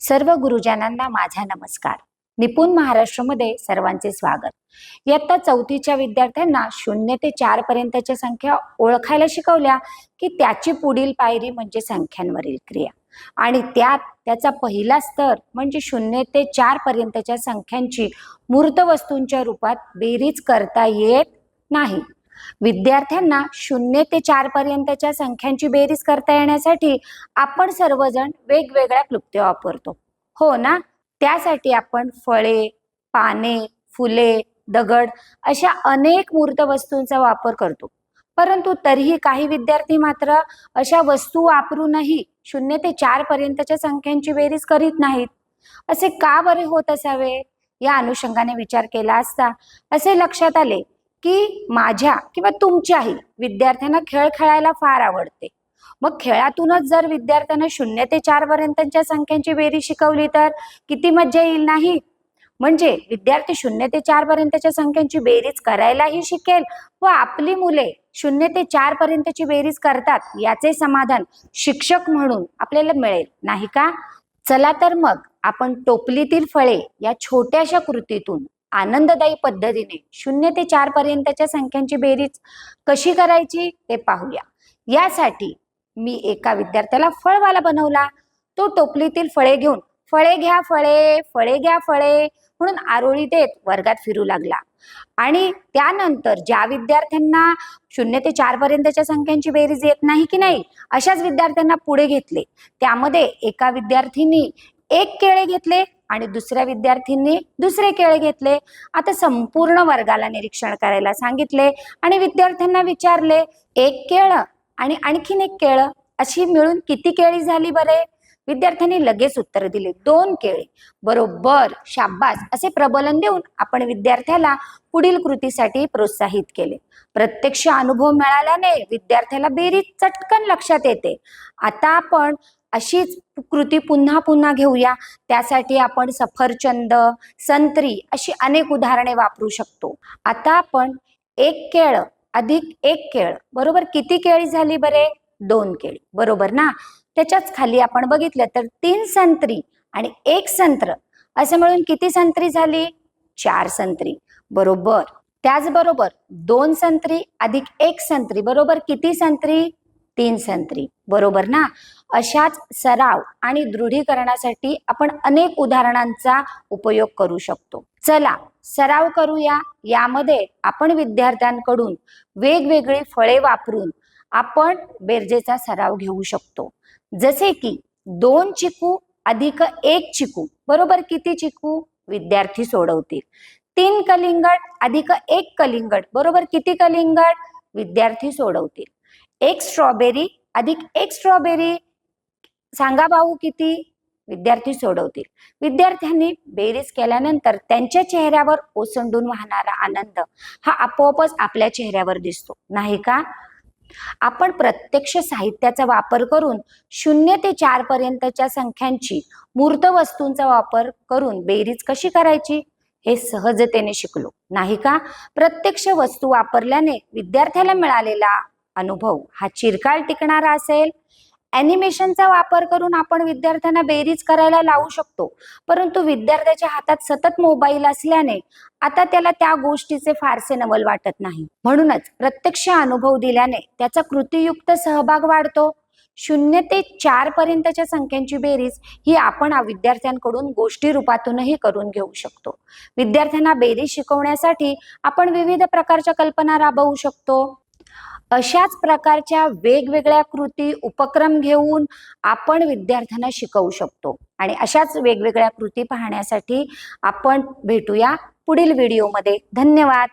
सर्व गुरुजनांना माझा नमस्कार. निपुण महाराष्ट्रामध्ये सर्वांचे स्वागत. इयत्ता चौथीच्या विद्यार्थ्यांना शून्य ते चार पर्यंतच्या संख्या ओळखायला शिकवल्या की त्याची पुढील पायरी म्हणजे संख्यांवरील क्रिया. आणि त्यात त्याचा पहिला स्तर म्हणजे शून्य ते चार पर्यंतच्या संख्यांची मूर्त वस्तूंच्या रूपात बेरीज करता येत नाही. विद्यार्थ्यांना शून्य ते चार पर्यंतच्या संख्यांची बेरीज करता येण्यासाठी आपण सर्वजण वेगवेगळ्या क्लुप्त्या वापरतो. हो ना? त्यासाठी आपण फळे पाने फुले दगड अशा अनेक मूर्त वस्तूंचा वापर करतो. परंतु तरीही काही विद्यार्थी मात्र अशा वस्तू वापरूनही शून्य ते चार पर्यंतच्या संख्यांची बेरीज करीत नाहीत. असे का बरे होत असावे? या अनुषंगाने विचार केला असता असे लक्षात आले की माझ्या किंवा तुमच्याही विद्यार्थ्यांना खेळ खेळायला फार आवडते. मग खेळातूनच जर विद्यार्थ्यांना शून्य ते चार पर्यंतच्या संख्यांची बेरीज शिकवली तर किती मज्जा येईल नाही? म्हणजे विद्यार्थी शून्य ते चार पर्यंतच्या संख्यांची बेरीज करायलाही शिकेल व आपली मुले शून्य ते चार पर्यंतची बेरीज करतात याचे समाधान शिक्षक म्हणून आपल्याला मिळेल नाही का? चला तर मग आपण टोपलीतील फळे या छोट्याशा कृतीतून आनंददायी पद्धतीने शून्य ते चार पर्यंतच्या संख्यांची बेरीज कशी करायची ते पाहूया. यासाठी मी एका विद्यार्थ्याला फळवाला बनवला. तो टोपलीतील फळे घेऊन फळे घ्या फळे फळे घ्या फळे म्हणून आरोळी देत वर्गात फिरू लागला. आणि त्यानंतर ज्या विद्यार्थ्यांना शून्य ते चार पर्यंतच्या संख्यांची बेरीज येत नाही की नाही अशाच विद्यार्थ्यांना पुढे घेतले. त्यामध्ये एका विद्यार्थीनी एक केळे घेतले आणि दुसऱ्या विद्यार्थ्यांनी दुसरे खेळ घेतले. आता संपूर्ण वर्गाला निरीक्षण करायला सांगितले आणि विद्यार्थ्यांना विचारले एक केळ आणि आणखीन एक केळ अशी मिळून किती केळी झाली बरे? विद्यार्थ्यांनी लगेच उत्तर दिले दोन केळी बरोबर शाब्बास असे प्रबलन देऊन आपण विद्यार्थ्याला पुढील कृतीसाठी प्रोत्साहित केले. प्रत्यक्ष अनुभव मिळाल्याने विद्यार्थ्याला बेरीज चटकन लक्षात येते. आता आपण अशीच कृती पुन्हा पुन्हा घेऊया. त्यासाठी आपण सफरचंद संत्री अशी अनेक उदाहरणे वापरू शकतो. आता आपण एक केळ अधिक एक केळ. बरोबर किती केळी झाली बरे? दोन केळी. बरोबर ना? त्याच्याच खाली आपण बघितलं तर तीन संत्री आणि एक संत्र. असं मिळून किती संत्री झाली? चार संत्री. बरोबर. त्याचबरोबर दोन संत्री अधिक एक संत्री. बरोबर किती संत्री? तीन संत्री. बरोबर ना? अशाच सराव आणि दृढीकरणासाठी आपण अनेक उदाहरणांचा उपयोग करू शकतो. चला सराव करूया. यामध्ये आपण विद्यार्थ्यांकडून वेगवेगळी फळे वापरून आपण बेरजेचा सराव घेऊ शकतो. जसे की दोन चिकू अधिक एक चिकू. बरोबर किती चिकू? विद्यार्थी सोडवतील. तीन कलिंगड अधिक एक कलिंगड. बरोबर किती कलिंगड? विद्यार्थी सोडवतील. एक स्ट्रॉबेरी अधिक एक स्ट्रॉबेरी. सांगा भाऊ किती? विद्यार्थी सोडवतील. विद्यार्थ्यांनी बेरीज केल्यानंतर त्यांच्या चेहऱ्यावर ओसंडून वाहणारा आनंद हा आपोआपच आपल्या चेहऱ्यावर दिसतो. नाही का? आपण प्रत्यक्ष साहित्याचा वापर करून शून्य ते चार पर्यंतच्या संख्यांची मूर्त वस्तूंचा वापर करून बेरीज कशी करायची? हे सहजतेने शिकलो. नाही का? प्रत्यक्ष वस्तू वापरल्याने विद्यार्थ्याला मिळालेला अनुभव हा चिरकाल टिकणारा असेल? ॲनिमेशनचा वापर करून आपण विद्यार्थ्यांना बेरीज करायला लावू शकतो. परंतु विद्यार्थ्याच्या हातात सतत मोबाईल असल्याने आता त्याला त्या गोष्टीचे फारसे नवल वाटत नाही. म्हणूनच प्रत्यक्ष अनुभव दिल्याने त्याचा कृतीयुक्त सहभाग वाढतो. शून्य ते चार पर्यंतच्या संख्यांची बेरीज ही आपण विद्यार्थ्यांकडून गोष्टी रूपातूनही करून घेऊ शकतो. विद्यार्थ्यांना बेरीज शिकवण्यासाठी आपण विविध प्रकारच्या कल्पना राबवू शकतो. अशाच प्रकारच्या वेगवेगळ्या कृती उपक्रम घेऊन आपण विद्यार्थ्यांना शिकवू शकतो. आणि अशाच वेगवेगळ्या कृती पाहण्यासाठी आपण भेटूया पुढील व्हिडिओमध्ये. धन्यवाद.